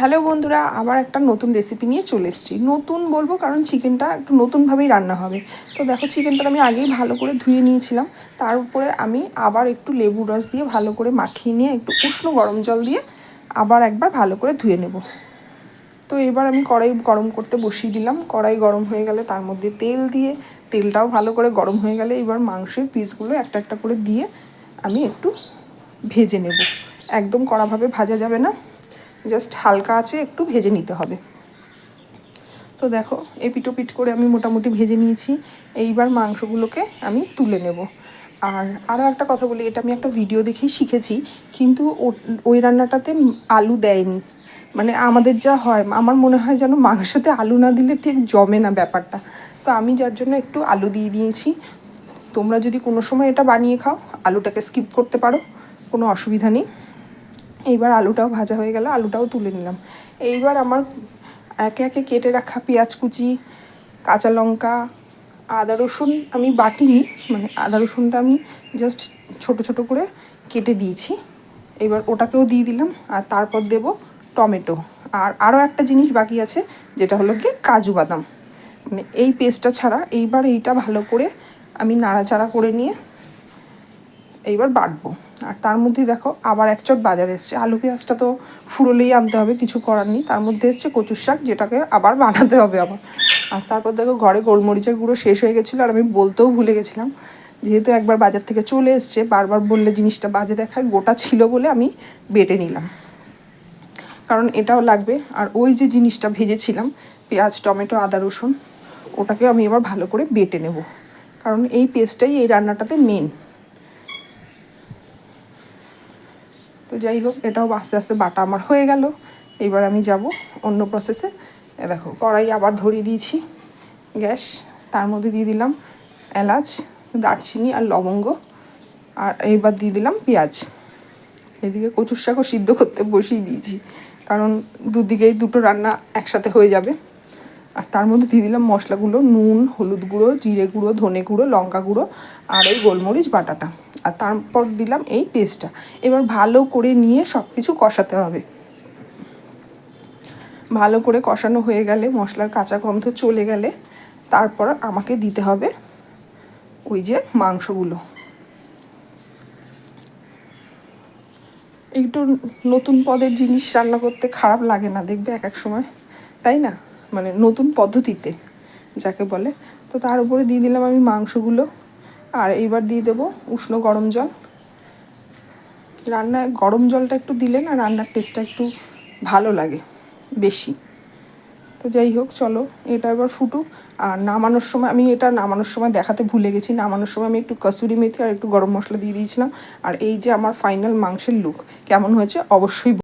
Hello বন্ধুরা, আবার একটা নতুন রেসিপি নিয়ে চলে এসেছি। নতুন বলব কারণ চিকেনটা একটু নতুনভাবেই রান্না হবে। তো দেখো চিকেনটা আমি আগেই ভালো করে ধুয়ে নিয়েছিলাম। তার উপরে আমি আবার একটু লেবু রস দিয়ে ভালো করে মাখিয়ে নিয়ে একটু উষ্ণ গরম জল দিয়ে আবার একবার ভালো করে ধুয়ে নেব। তো এবার আমি কড়াই গরম করতে বসিয়ে দিলাম। কড়াই গরম হয়ে গেলে তার মধ্যে তেল দিয়ে, তেলটাও ভালো করে গরম হয়ে গেলে এবার মাংসের পিসগুলো একটা একটা করে দিয়ে আমি একটু ভেজে নেব। একদম কড়াভাবে ভাজা যাবে না। জাস্ট হালকা আছে, একটু ভেজে নিতে হবে। তো দেখো, এপিটোপিট করে আমি মোটামুটি ভেজে নিয়েছি। এইবার মাংসগুলোকে আমি তুলে নেব। আর আরও একটা কথা বলি, এটা আমি একটা ভিডিও দেখেই শিখেছি, কিন্তু ওই রান্নাটাতে আলু দেয়নি। মানে আমাদের যা হয়, আমার মনে হয় যেন মাংসতে আলু না দিলে ঠিক জমে না ব্যাপারটা। তো আমি যার জন্য একটু আলু দিয়ে দিয়েছি। তোমরা যদি কোনো সময় এটা বানিয়ে খাও, আলুটাকে স্কিপ করতে পারো, কোনো অসুবিধা নেই। এইবার আলুটাও ভাজা হয়ে গেল, আলুটাও তুলে নিলাম। এইবার আমার একে একে কেটে রাখা পেঁয়াজ কুচি, কাঁচা লঙ্কা, আদা রসুন আমি বাটিনি মানে আদা রসুনটা আমি জাস্ট ছোট ছোট করে কেটে দিয়েছি। এবার ওটাকেও দিয়ে দিলাম, আর তারপর দেব টমেটো। আর আরও একটা জিনিস বাকি আছে, যেটা হলো কি কাজু বাদাম। মানে এই পেস্টটা ছাড়া এইবার এইটা ভালো করে আমি নাড়াচাড়া করে নিয়ে এইবার বাটবো। আর তার মধ্যে দেখো আবার এক চট বাজার এসছে। আলু পেঁয়াজটা তো ফুরোলেই আনতে হবে, কিছু করার নেই। তার মধ্যে এসছে কচুর শাক, যেটাকে আবার বানাতে হবে আবার। আর তারপর দেখো ঘরে গোলমরিচের গুঁড়ো শেষ হয়ে গেছিল, আর আমি বলতেও ভুলে গেছিলাম। যেহেতু একবার বাজার থেকে চলে এসছে, বারবার বললে জিনিসটা বাজে দেখায়, গোটা ছিল বলে আমি বেটে নিলাম। কারণ এটাও লাগবে। আর ওই যে জিনিসটা ভেজেছিলাম, পেঁয়াজ, টমেটো, আদা, রসুন ওটাকে আমি এবার ভালো করে বেটে নেব। কারণ এই পেস্টটাই এই রান্নাটাতে মেন তো যাই হোক, এটাও আস্তে আস্তে বাটা আমার হয়ে গেল। এবার আমি যাব অন্য প্রসেসে দেখো, কড়াই আবার ধরিয়ে দিয়েছি, গ্যাস। তার মধ্যে দিয়ে দিলাম এলাচ, দারচিনি আর লবঙ্গ। আর এইবার দিয়ে দিলাম পেঁয়াজ। এদিকে কচুর শাকও সিদ্ধ করতে বসিয়ে দিয়েছি, কারণ দুদিকেই দুটো রান্না একসাথে হয়ে যাবে। আর তার মধ্যে দিয়ে দিলাম মশলাগুলো, নুন, হলুদ গুঁড়ো, জিরে গুঁড়ো, ধনে গুঁড়ো, লঙ্কা গুঁড়ো আর এই গোলমরিচ বাটাটা। আর তারপর দিলাম এই পেস্টটা এবার ভালো করে নিয়ে সব কিছু কষাতে হবে। ভালো করে কষানো হয়ে গেলে মশলার কাঁচা গন্ধ চলে গেলে তারপর আমাকে দিতে হবে ওই যে মাংসগুলো। একটু নতুন পদের জিনিস রান্না করতে খারাপ লাগে না, দেখবে এক এক সময়। তাই না? মানে নতুন পদ্ধতিতে, যাকে বলে। তো তার উপরে দিয়ে দিলাম আমি মাংসগুলো। আর এইবার দিয়ে দেবো উষ্ণ গরম জল। রান্নায় গরম জলটা একটু দিলে না রান্নার টেস্টটা একটু ভালো লাগে বেশি। তো যাই হোক, চলো এটা এবার ফুটুক। আর নামানোর সময়, আমি এটা নামানোর সময় দেখাতে ভুলে গেছি। নামানোর সময় আমি একটু কসুরি মেথি আর একটু গরম মশলা দিয়ে দিয়েছিলাম। আর এই যে আমার ফাইনাল মাংসের লুক কেমন হয়েছে অবশ্যই